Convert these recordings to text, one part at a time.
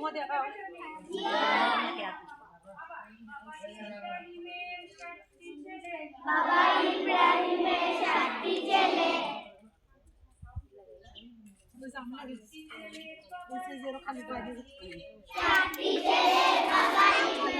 মোমো দেখাও বাবা ইব্রাহিমের সাতটি ছেলে সাতটি ছেলে বাবা ইব্রাহিম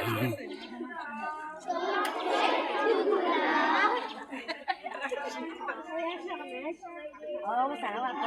哦，我三来想，